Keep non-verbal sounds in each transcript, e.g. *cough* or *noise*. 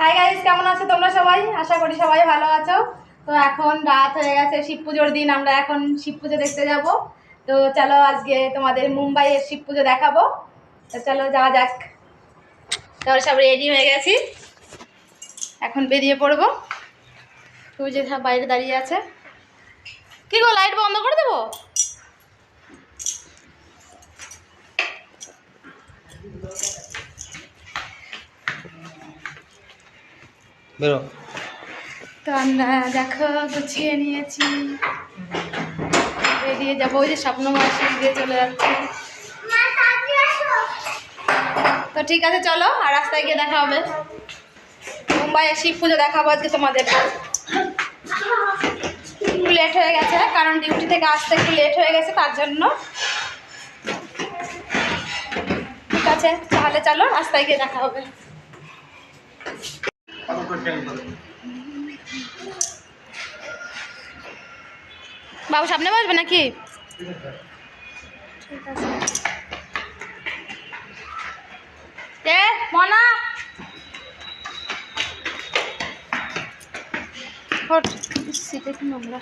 Hi guys কেমন আছো তোমরা সবাই? আশা করি সবাই ভালো আছো। তো এখন রাত হয়ে গেছে, শিব পুজোর দিন, আমরা এখন শিব পুজো দেখতে যাব। তো চলো আজকে তোমাদের মুম্বাইয়ের শিব পুজো দেখাবো। তো চলো যাওয়া যাক। তাহলে সব রেডি হয়ে গেছি। এখন বেরিয়ে পড়ব। তুই যে সব বাইরে দাঁড়িয়ে আছে। কি গো লাইট বন্ধ করে দেবো? বেরো। তো আমরা দেখো, গুছিয়ে নিয়েছি। বেরিয়ে যাব, ওই যে স্বপ্ন মাসি দিয়ে চলে যাচ্ছে। তো ঠিক আছে, চলো, আর রাস্তায় গিয়ে দেখা হবে। মুম্বাইয়ের শিব পুজো দেখাবো আজকে তোমাদের। লেট হয়ে গেছে, কারণ ডিউটি থেকে আসতে একটু লেট হয়ে গেছে, তার জন্য। ঠিক আছে, তাহলে চলো, রাস্তায় গিয়ে দেখা হবে। বাবু সামনে বসবে নাকি ঠিক আছে এ মনা ওঠ সিটে কি নোংরা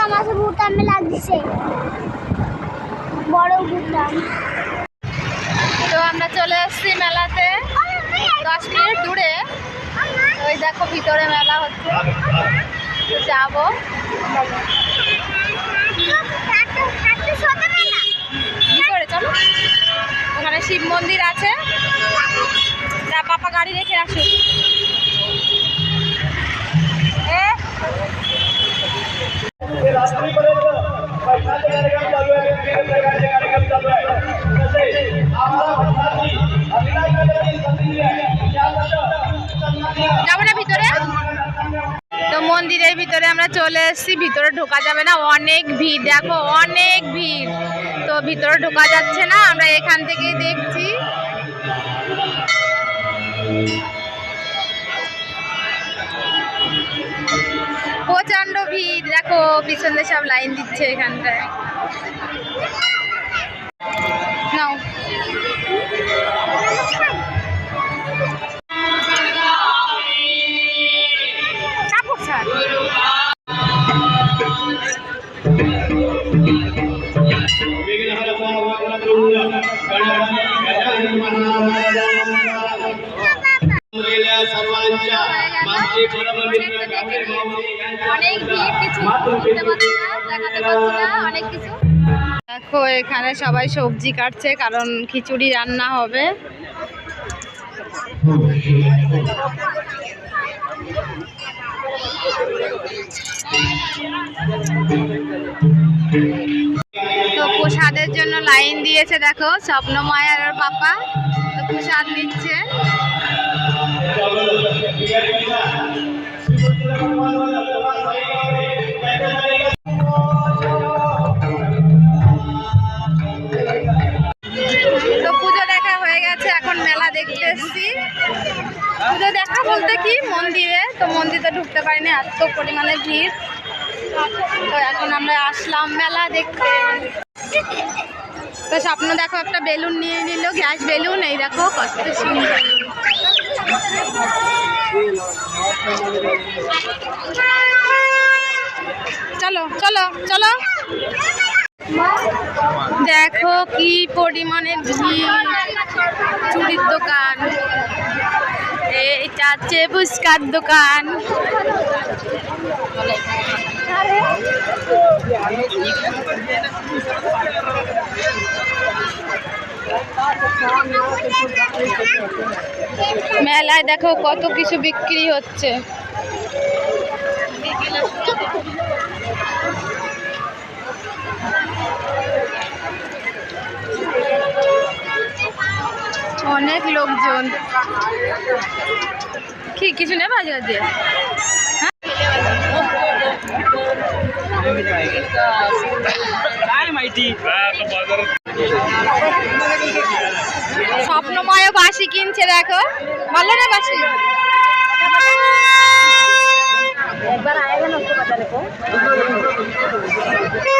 ভুটাম আছে ভুটামে লাগছে। বড় ভুটাম তো আমরা চলে এসেছি মেলাতে। দশ মিনিট দূরে। ওই দেখো ভিতরে মেলা হচ্ছে। যাব। ভিতরে চলো। ওখানে শিব মন্দির আছে। তা পাপা গাড়ি রেখে আসুক। এ যাব ভিতরে? তো মন্দিরের ভিতরে আমরা চলে এসেছি, ভিতরে ঢোকা যাবে না, অনেক ভিড়, দেখো অনেক ভিড়। তো ভিতরে ঢোকা যাচ্ছে না, আমরা এখান থেকেই দেখছি। দেখো পিছনে সব লাইন দিচ্ছে এখানটায়। নাও। দেখো, এখানে সবাই সবজি কাটছে, কারণ খিচুড়ি রান্না হবে। তো প্রসাদের জন্য লাইন দিয়েছে, দেখো, স্বপ্নময় আর পাপা। তো প্রসাদ নিচ্ছে। এসেছি। পুজো দেখা বলতে কি, মন্দিরে, তো মন্দিরে ঢুকতে পারিনি, এত পরিমাণে ভিড়। তো এখন আমরা আসলাম মেলা দেখতে। তো স্বপ্ন দেখো, একটা বেলুন নিয়ে নিল, গ্যাস বেলুন, এই দেখো, কত সুন্দর। চলো চলো চলো। দেখো কি পরিমাণে ভিড়। চুড়ির দোকান। এটা হচ্ছে ফুচকার দোকান। মেলায় দেখো কত কিছু বিক্রি হচ্ছে। অনেক লোকজন। কি কিছু নেবা আজকে? দিয়ে হ্যাঁ বাসি কিনছে দেখো। ভালো না বাসি এদিক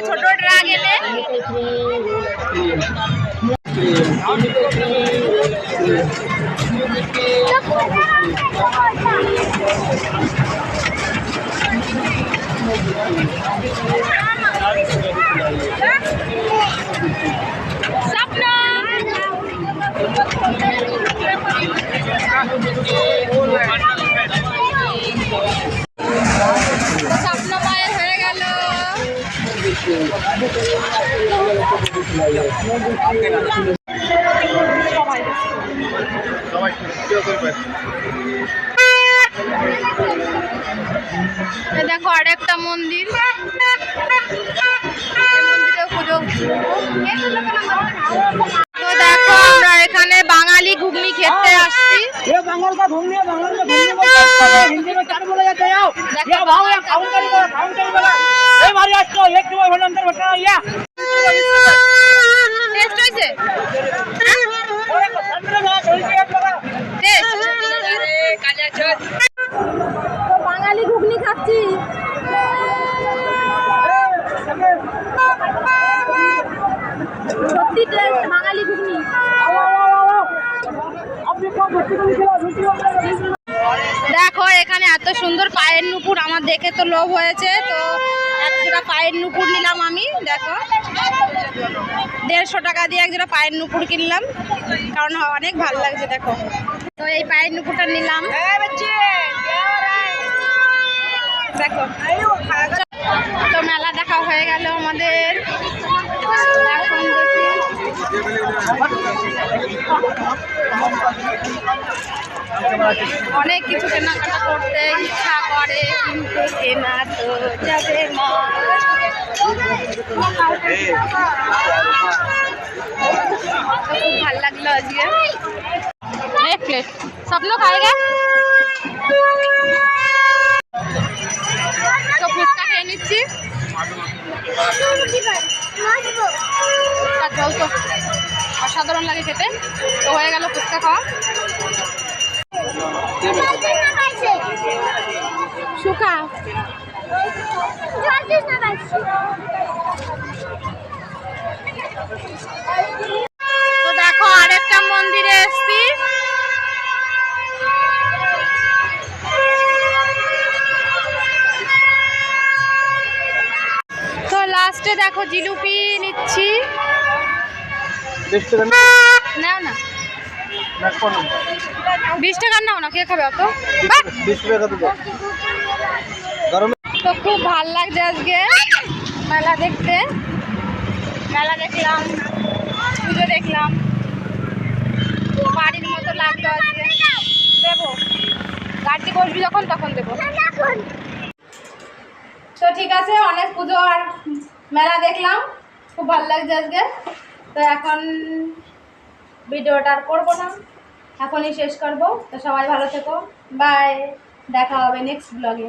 ড্রাগনে উঠেছে ছোট ড্রাগনে স্বপ্ন দেখো আরেকটা মন্দির। পুজো তো দেখো আমরা এখানে বাঙালি ঘুগনি খেতে আসছি। ये *laughs* મારી આજ તો એક દિવસ અંદર વટાણા এত সুন্দর পায়ের নুপুর আমার দেখে তো লোভ হয়েছে তো এক জোড়া পায়ের নুপুর নিলাম আমি দেখো। দেড়শো টাকা দিয়ে এক জোড়া পায়ের নুপুর কিনলাম কারণ অনেক ভালো লাগছে দেখো। তো এই পায়ের নুপুরটা নিলাম। দেখো। তো মেলা দেখা হয়ে গেল আমাদের। অনেক কিছু কেনাকাটা করতে ইচ্ছা করে, কিন্তু কেনা তো যাবে না। খুব ভালো লাগল আজকে। এক প্লেট স্বপ্ন তো ফুচকা খেয়ে নিচ্ছি। জল তো অসাধারণ লাগে খেতে। তো হয়ে গেল ফুচকা খাওয়া। শুকা দেখো জিলুপি নিচ্ছি। নাও না। বিশ টাকার নাও। না? কে খাবে অত? তো খুব ভালো লাগছে আজকে। মেলা দেখতে। মেলা দেখলাম। পুজো দেখলাম। বাড়ির মতো লাগল আজকে। দেবো। গাড়ি বসবি যখন তখন দেবো। তো ঠিক আছে অনেক পুজো আর মেলা দেখলাম, খুব ভালো লাগছে আজকে। তো এখন ভিডিওটা আর করব না, এখনই শেষ করব। তো সবাই ভালো থেকো। বাই, দেখা হবে নেক্সট ব্লগে